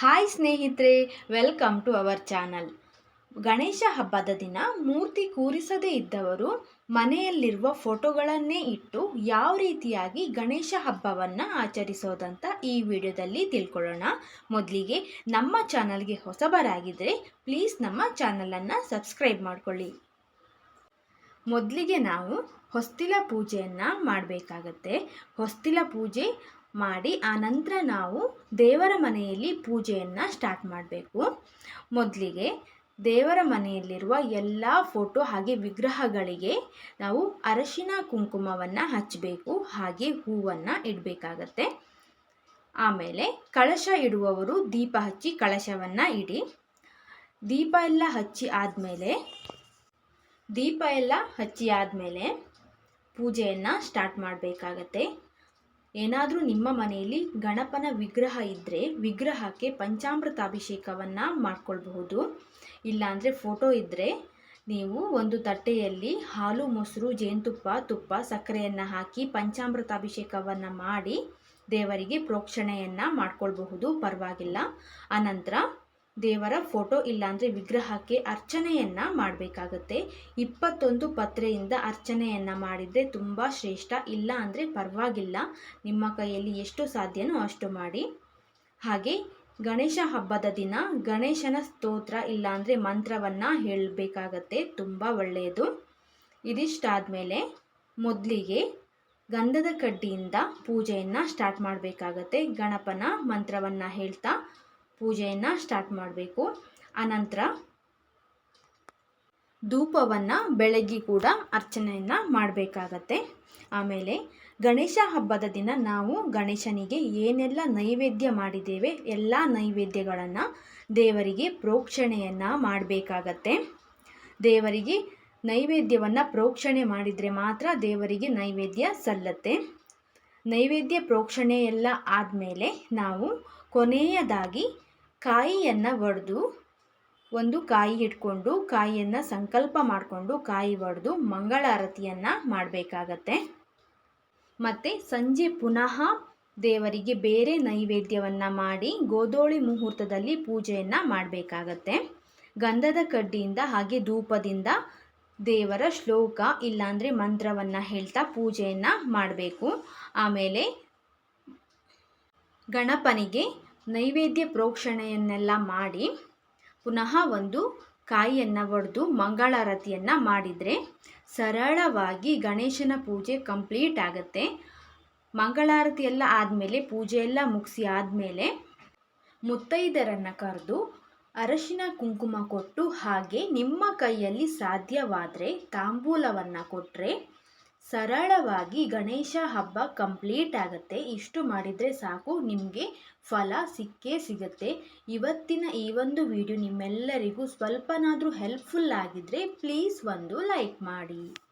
Hi ಸ್ನೇಹಿತರೆ, welcome to our channel. Ganesha ಹಬ್ಬದ ದಿನ ಮೂರ್ತಿ ಕೂರಿಸದೇ ಇದ್ದವರು ಮನೆಯಲ್ಲಿರುವ ಫೋಟೋಗಳನ್ನೇ ಇಟ್ಟು ಯಾವ ರೀತಿಯಾಗಿ ಗಣೇಶ ಹಬ್ಬವನ್ನು ಆಚರಿಸೋದಂತ ಈ ವಿಡಿಯೋದಲ್ಲಿ ತಿಳ್ಕೊಳ್ಳೋಣ. ಮೊದಲಿಗೆ ನಮ್ಮ ಚಾನಲ್ಗೆ ಹೊಸಬರಾಗಿದ್ದರೆ ಪ್ಲೀಸ್ ನಮ್ಮ ಚಾನಲನ್ನು ಸಬ್ಸ್ಕ್ರೈಬ್ ಮಾಡ್ಕೊಳ್ಳಿ. ಮೊದಲಿಗೆ ನಾವು ಹೊಸ್ತಿಲ ಪೂಜೆಯನ್ನು ಮಾಡಬೇಕಾಗತ್ತೆ. ಹೊಸ್ತಿಲ ಪೂಜೆ ಮಾಡಿ ಆನಂತರ ನಂತರ ನಾವು ದೇವರ ಮನೆಯಲ್ಲಿ ಪೂಜೆಯನ್ನು ಸ್ಟಾರ್ಟ್ ಮಾಡಬೇಕು. ಮೊದಲಿಗೆ ದೇವರ ಮನೆಯಲ್ಲಿರುವ ಎಲ್ಲ ಫೋಟೋ ಹಾಗೆ ವಿಗ್ರಹಗಳಿಗೆ ನಾವು ಅರಶಿನ ಕುಂಕುಮವನ್ನು ಹಚ್ಚಬೇಕು ಹಾಗೆ ಹೂವನ್ನು ಇಡಬೇಕಾಗತ್ತೆ. ಆಮೇಲೆ ಕಳಶ ಇಡುವವರು ದೀಪ ಹಚ್ಚಿ ಕಳಶವನ್ನು ಇಡಿ. ದೀಪ ಎಲ್ಲ ಹಚ್ಚಿ ಆದಮೇಲೆ ದೀಪ ಎಲ್ಲ ಹಚ್ಚಿ ಆದಮೇಲೆ ಪೂಜೆಯನ್ನು ಸ್ಟಾರ್ಟ್ ಮಾಡಬೇಕಾಗತ್ತೆ. ಏನಾದರೂ ನಿಮ್ಮ ಮನೆಯಲ್ಲಿ ಗಣಪನ ವಿಗ್ರಹ ಇದ್ದರೆ ವಿಗ್ರಹಕ್ಕೆ ಪಂಚಾಮೃತಾಭಿಷೇಕವನ್ನು ಮಾಡಿಕೊಳ್ಬಹುದು. ಇಲ್ಲಾಂದರೆ ಫೋಟೋ ಇದ್ದರೆ ನೀವು ಒಂದು ತಟ್ಟೆಯಲ್ಲಿ ಹಾಲು, ಮೊಸರು, ಜೇನುತುಪ್ಪ, ತುಪ್ಪ, ಸಕ್ಕರೆಯನ್ನು ಹಾಕಿ ಪಂಚಾಮೃತಾಭಿಷೇಕವನ್ನು ಮಾಡಿ ದೇವರಿಗೆ ಪ್ರೋಕ್ಷಣೆಯನ್ನು ಮಾಡ್ಕೊಳ್ಬಹುದು. ಪರವಾಗಿಲ್ಲ. ಆನಂತರ ದೇವರ ಫೋಟೋ ಇಲ್ಲಾಂದರೆ ವಿಗ್ರಹಕ್ಕೆ ಅರ್ಚನೆಯನ್ನು ಮಾಡಬೇಕಾಗತ್ತೆ. ಇಪ್ಪತ್ತೊಂದು ಪತ್ರೆಯಿಂದ ಅರ್ಚನೆಯನ್ನು ಮಾಡಿದರೆ ತುಂಬ ಶ್ರೇಷ್ಠ, ಇಲ್ಲ ಅಂದರೆ ಪರವಾಗಿಲ್ಲ. ನಿಮ್ಮ ಕೈಯಲ್ಲಿ ಎಷ್ಟು ಸಾಧ್ಯನೋ ಅಷ್ಟು ಮಾಡಿ. ಹಾಗೆ ಗಣೇಶ ಹಬ್ಬದ ದಿನ ಗಣೇಶನ ಸ್ತೋತ್ರ ಇಲ್ಲಾಂದರೆ ಮಂತ್ರವನ್ನು ಹೇಳಬೇಕಾಗತ್ತೆ, ತುಂಬ ಒಳ್ಳೆಯದು. ಇದಿಷ್ಟಾದಮೇಲೆ ಮೊದಲಿಗೆ ಗಂಧದ ಕಡ್ಡಿಯಿಂದ ಪೂಜೆಯನ್ನು ಸ್ಟಾರ್ಟ್ ಮಾಡಬೇಕಾಗತ್ತೆ. ಗಣಪನ ಮಂತ್ರವನ್ನು ಹೇಳ್ತಾ ಪೂಜೆಯನ್ನು ಸ್ಟಾರ್ಟ್ ಮಾಡಬೇಕು. ಆನಂತರ ಧೂಪವನ್ನು ಬೆಳಗ್ಗೆ ಕೂಡ ಅರ್ಚನೆಯನ್ನು ಮಾಡಬೇಕಾಗತ್ತೆ. ಆಮೇಲೆ ಗಣೇಶ ಹಬ್ಬದ ದಿನ ನಾವು ಗಣೇಶನಿಗೆ ಏನೆಲ್ಲ ನೈವೇದ್ಯ ಮಾಡಿದ್ದೇವೆ ಎಲ್ಲ ನೈವೇದ್ಯಗಳನ್ನು ದೇವರಿಗೆ ಪ್ರೋಕ್ಷಣೆಯನ್ನು ಮಾಡಬೇಕಾಗತ್ತೆ. ದೇವರಿಗೆ ನೈವೇದ್ಯವನ್ನು ಪ್ರೋಕ್ಷಣೆ ಮಾಡಿದರೆ ಮಾತ್ರ ದೇವರಿಗೆ ನೈವೇದ್ಯ ಸಲ್ಲತ್ತೆ. ನೈವೇದ್ಯ ಪ್ರೋಕ್ಷಣೆ ಎಲ್ಲ ಆದಮೇಲೆ ನಾವು ಕೊನೆಯದಾಗಿ ಕಾಯಿಯನ್ನು ಒಡೆದು, ಒಂದು ಕಾಯಿ ಇಟ್ಕೊಂಡು, ಕಾಯಿಯನ್ನು ಸಂಕಲ್ಪ ಮಾಡಿಕೊಂಡು, ಕಾಯಿ ಒಡೆದು ಮಂಗಳಾರತಿಯನ್ನು ಮಾಡಬೇಕಾಗತ್ತೆ. ಮತ್ತು ಸಂಜೆ ಪುನಃ ದೇವರಿಗೆ ಬೇರೆ ನೈವೇದ್ಯವನ್ನು ಮಾಡಿ ಗೋಧೋಳಿ ಮುಹೂರ್ತದಲ್ಲಿ ಪೂಜೆಯನ್ನು ಮಾಡಬೇಕಾಗತ್ತೆ. ಗಂಧದ ಕಡ್ಡಿಯಿಂದ ಹಾಗೆ ಧೂಪದಿಂದ ದೇವರ ಶ್ಲೋಕ ಇಲ್ಲಾಂದರೆ ಮಂತ್ರವನ್ನು ಹೇಳ್ತಾ ಪೂಜೆಯನ್ನು ಮಾಡಬೇಕು. ಆಮೇಲೆ ಗಣಪನಿಗೆ ನೈವೇದ್ಯ ಪ್ರೋಕ್ಷಣೆಯನ್ನೆಲ್ಲ ಮಾಡಿ ಪುನಃ ಒಂದು ಕಾಯಿಯನ್ನು ಒಡೆದು ಮಂಗಳಾರತಿಯನ್ನು ಮಾಡಿದರೆ ಸರಳವಾಗಿ ಗಣೇಶನ ಪೂಜೆ ಕಂಪ್ಲೀಟ್ ಆಗುತ್ತೆ. ಮಂಗಳಾರತಿ ಎಲ್ಲ ಆದಮೇಲೆ, ಪೂಜೆ ಎಲ್ಲ ಮುಗಿಸಿ ಆದಮೇಲೆ ಮುತ್ತೈದರನ್ನು ಕರೆದು ಅರಶಿನ ಕುಂಕುಮ ಕೊಟ್ಟು ಹಾಗೆ ನಿಮ್ಮ ಕೈಯಲ್ಲಿ ಸಾಧ್ಯವಾದರೆ ತಾಂಬೂಲವನ್ನು ಕೊಟ್ಟರೆ ಸರಳವಾಗಿ ಗಣೇಶ ಹಬ್ಬ ಕಂಪ್ಲೀಟ್ ಆಗುತ್ತೆ. ಇಷ್ಟು ಮಾಡಿದರೆ ಸಾಕು. ನಿಮಗೆ ಫಲ ಸಿಕ್ಕೇ ಸಿಗುತ್ತೆ. ಇವತ್ತಿನ ಈ ಒಂದು ವಿಡಿಯೋ ನಿಮ್ಮೆಲ್ಲರಿಗೂ ಸ್ವಲ್ಪನಾದರೂ ಹೆಲ್ಪ್ಫುಲ್ ಆಗಿದ್ದರೆ ಪ್ಲೀಸ್ ಒಂದು ಲೈಕ್ ಮಾಡಿ.